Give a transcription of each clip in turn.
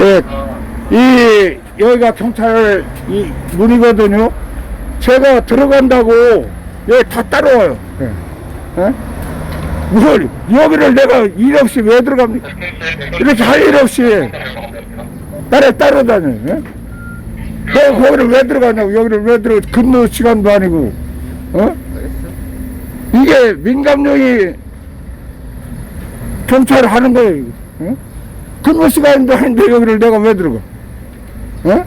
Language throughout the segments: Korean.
예, 이 여기가 경찰 이 문이거든요. 제가 들어간다고 여기 다 따라와요. 예. 예? 뭘 여기를 내가 일 없이 왜 들어갑니까? 이렇게 할 일 없이 나를 따라다녀요. 예? 내가 거기를 왜 들어가냐고 여기를 왜 들어 근무 시간도 아니고 어? 이게 민감령이 경찰 하는 거예요. 어? 근무 시간도 아닌데 여기를 내가 왜 들어가? 어?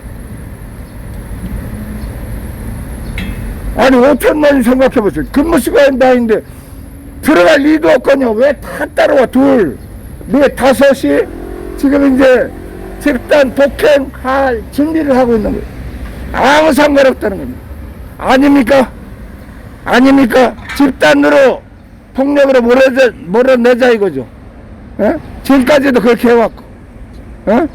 아니 5천만이 생각해보세요. 근무 시간도 아닌데 들어갈 리도 없거든요. 왜 다 따라와 둘, 왜 다섯이 지금 이제 집단 폭행할 준비를 하고 있는 거예요. 아무 상관없다는 겁니다. 아닙니까? 아닙니까? 집단으로 폭력으로 몰아내, 몰아내자 이거죠. 예? 지금까지도 그렇게 해왔고. 예?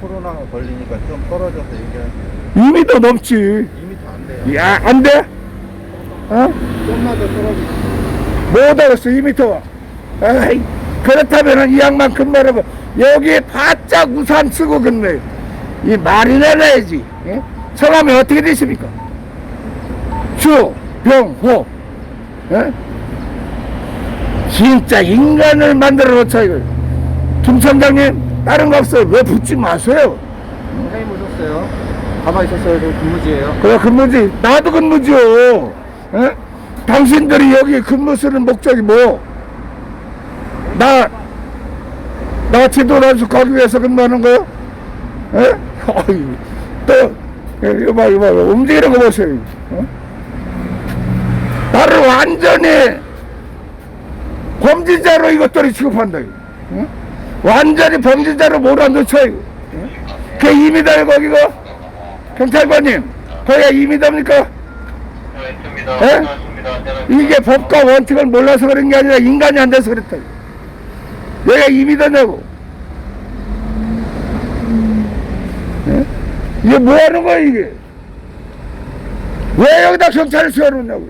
코로나가 걸리니까 좀 떨어져서 얘기하는 이미 더 넘지. 이미 더안 돼요. 야, 안 돼? 어? 좀만 더 떨어지고. 못 알았어, 2미터. 에이, 그렇다면 이 양반 근무하고 여기 바짝 우산 쓰고 근무해요. 이 말이나 해야지. 예? 성함이 어떻게 되십니까? 주, 병, 호. 예? 진짜 인간을 만들어 놓자, 이거. 김 선장님, 다른 거 없어요. 왜 붙지 마세요. 선생님 오셨어요? 가만히 있었어요. 저 근무지예요. 그래 근무지 나도 근무죠 에? 당신들이 여기 근무 쓰는 목적이 뭐? 나, 나 지도라서 가기 위해서 근무하는 거요? 에? 어이, 또, 예, 이거 봐, 이거 봐, 움직이는 거 보세요. 어? 나를 완전히 범죄자로 이것들이 취급한다. 어? 완전히 범죄자로 몰아넣죠. 이거. 어? 그 이미다, 거기가? 경찰관님, 거기가? 있습니다. 예? 이게 법과 원칙을 몰라서 그런 게 아니라 인간이 안 돼서 그랬다. 내가 이미다냐고. 예? 이게 뭐 하는 거야, 이게? 왜 여기다 경찰을 세워놓냐고.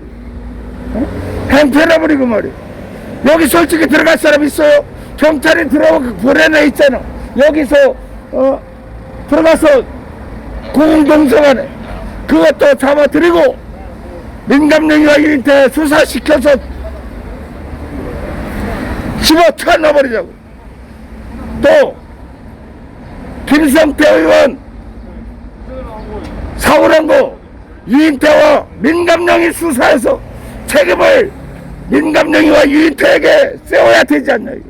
어? 행패라버리고 말이야. 여기 솔직히 들어갈 사람 있어요? 경찰이 들어오고 보내내 있잖아. 여기서, 어, 들어가서 공동성안에 그것도 잡아드리고 민감령이와 일인태 수사시켜서 집어쳐 넣어버리자고 또 김성태 의원 사고난 거 유인태와 민감령이 수사해서 책임을 민감령이와 유인태에게 세워야 되지 않나 이게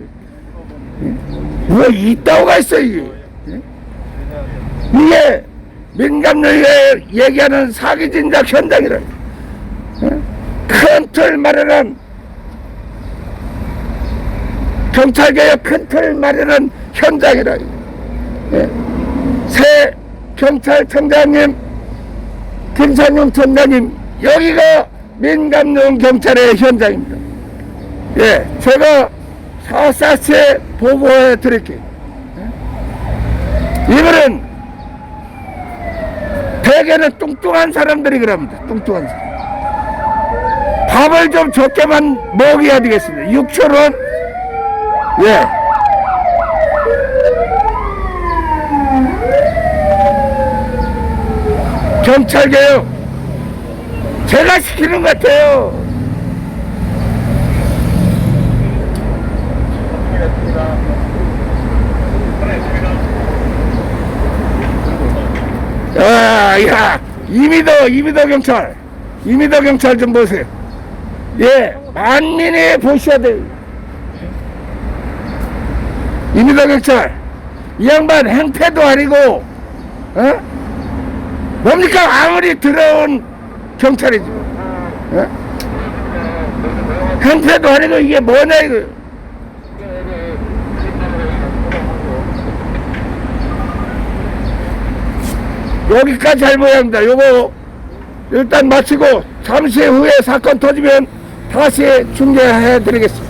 뭐 있다고가 있어 이게 이게 민감령이 얘기하는 사기 진작 현장이라 큰틀 마련한 경찰개혁 큰틀 마련한 현장이라 예. 새 경찰청장님 김찬용 청장님 여기가 민감령 경찰의 현장입니다. 예, 제가 사사체 보고해 드릴게요 예. 이거는 대개는 뚱뚱한 사람들이 그럽니다. 뚱뚱한 사람. 밥을 좀 적게만 먹여야 되겠습니다. 6천 원. 예. 경찰 개혁 제가 시키는 것 같아요. 아, 야, 이미더, 이미더 경찰. 이미더 경찰 좀 보세요. 예, 만민이 보셔야 돼요. 이미더 경찰. 이 양반 행패도 아니고, 어? 뭡니까? 아무리 들어온 경찰이지. 어? 행패도 아니고 이게 뭐냐, 이거. 여기까지 할 모양입니다. 요거 일단 마치고 잠시 후에 사건 터지면 다시 중계해 드리겠습니다.